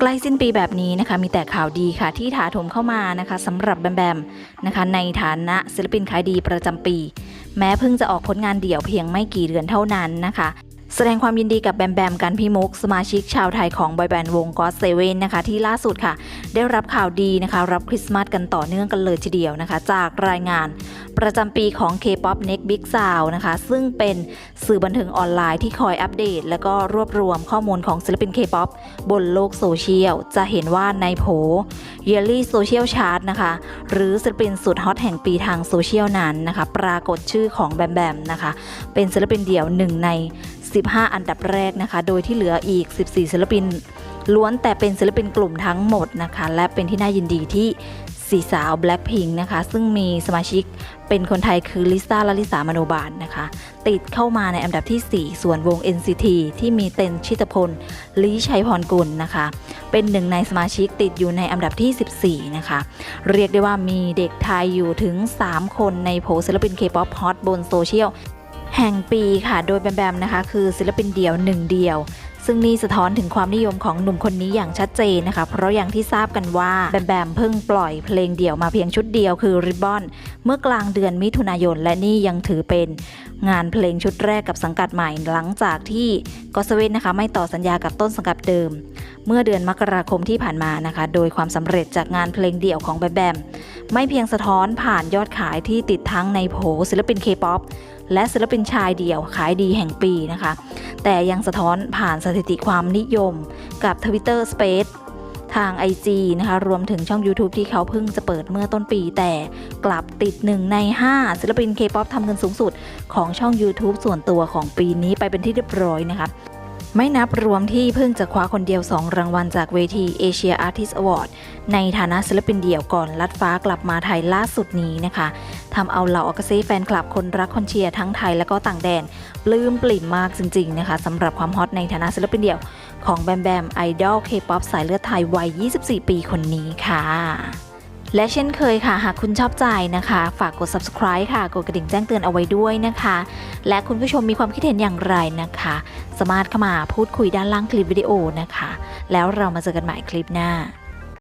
ใกล้สิ้นปีแบบนี้นะคะ มีแต่ข่าวดีค่ะที่ถาโถมเข้ามานะคะสำหรับแบมแบมนะคะ ในฐานะศิลปินขายดีประจำปี แม้เพิ่งจะออกผลงานเดี่ยวเพียงไม่กี่เดือนเท่านั้นนะคะ แสดงความยินดีกับแบมแบมกันพี่มุก สมาชิกชาวไทยของบอยแบนด์วงก็อตเซเว่นนะคะ ที่ล่าสุดค่ะ ได้รับข่าวดีนะคะ รับคริสต์มาสกันต่อเนื่องกันเลยทีเดียวนะคะ จากรายงานประจำปีของ K-POP Next Big Sound นะคะ ซึ่งเป็นสื่อบันเทิงออนไลน์ที่คอยอัปเดต และก็รวบรวมข้อมูลของศิลปิน K-POP บนโลกโซเชียล จะเห็นว่าในโผ Yearly Social Chart นะคะ หรือศิลปินสุดฮอตแห่งปีทางโซเชียลนั้นนะคะ ปรากฏชื่อของแบมแบมนะคะ เป็นศิลปินเดี่ยวหนึ่งใน 15 อันดับแรกนะคะ โดยที่เหลืออีก 14 ศิลปิน ล้วนแต่เป็นศิลปินกลุ่มทั้งหมดนะคะ และเป็นที่น่ายินดีที่สีสาว Blackpink นะคะ ซึ่งมีสมาชิกเป็นคนไทยคือลิซ่าและลิสามโนบาลนะคะ ติดเข้ามาในอันดับที่ 4 ส่วนวง NCT ที่มีเต็นชิตพลลีชัยพรกุลนะคะ เป็นหนึ่งในสมาชิกติดอยู่ในอันดับที่ 14 นะคะ เรียกได้ว่ามีเด็กไทยอยู่ถึง 3 คนในโผศิลปิน K-POP Hot บนโซเชียล แห่งปีค่ะ โดยแบมแบมนะคะ คือศิลปินเดี่ยวหนึ่งเดียว ซึ่งนี่สะท้อนถึงความนิยมของหนุ่มคนนี้อย่างชัดเจนนะคะ เพราะอย่างที่ทราบกันว่าแบมแบมเพิ่งปล่อยเพลงเดี่ยวมาเพียงชุดเดียวคือ Ribbon เมื่อกลางเดือนมิถุนายน และนี่ยังถือเป็นงานเพลงชุดแรกกับสังกัดใหม่หลังจากที่กอสเวนนะคะไม่ต่อสัญญากับต้นสังกัดเดิม เมื่อเดือนมกราคมที่ผ่านมานะคะ โดยความสำเร็จจากงานเพลงเดี่ยวของแบมแบม ไม่เพียงสะท้อนผ่านยอดขายที่ติดทั้งในโผศิลปิน K-POP และศิลปินชายเดี่ยวขายดีแห่งปีนะคะ แต่ยังสะท้อนผ่านสถิติความนิยมกับ Twitter Space ทาง IG นะคะ รวมถึงช่อง YouTube ที่เขาเพิ่งจะเปิดเมื่อต้นปี แต่กลับติด 1 ใน 5 ศิลปิน K-POP ทำเงินสูงสุดของช่อง YouTube ส่วนตัวของปีนี้ไปเป็นที่เรียบร้อยนะคะ ไม่นับรวมที่เพิ่งจะคว้าคนเดียว 2 รางวัลจากเวที Asia Artist Award ในฐานะศิลปินเดี่ยวก่อนลัดฟ้ากลับมาไทยล่าสุดนี้นะคะทำเอาเหล่าอากาเซ่แฟนคลับคนรักคนเชียร์ทั้งไทยและก็ต่างแดน ปลื้มปลิ่มมากจริง ๆ นะคะสำหรับความฮอตในฐานะศิลปินเดี่ยว ของแบมแบมไอดอลเคป๊อปสายเลือดไทยวัย 24 ปีคนนี้ค่ะ และเช่นเคยค่ะ หากคุณชอบใจนะคะ ฝากกด subscribe ค่ะ กดกระดิ่งแจ้งเตือนเอาไว้ด้วยนะคะ และคุณผู้ชมมีความคิดเห็นอย่างไรนะคะ สามารถเข้ามาพูดคุยด้านล่างคลิปวิดีโอนะคะ แล้วเรามาเจอกันใหม่คลิปหน้า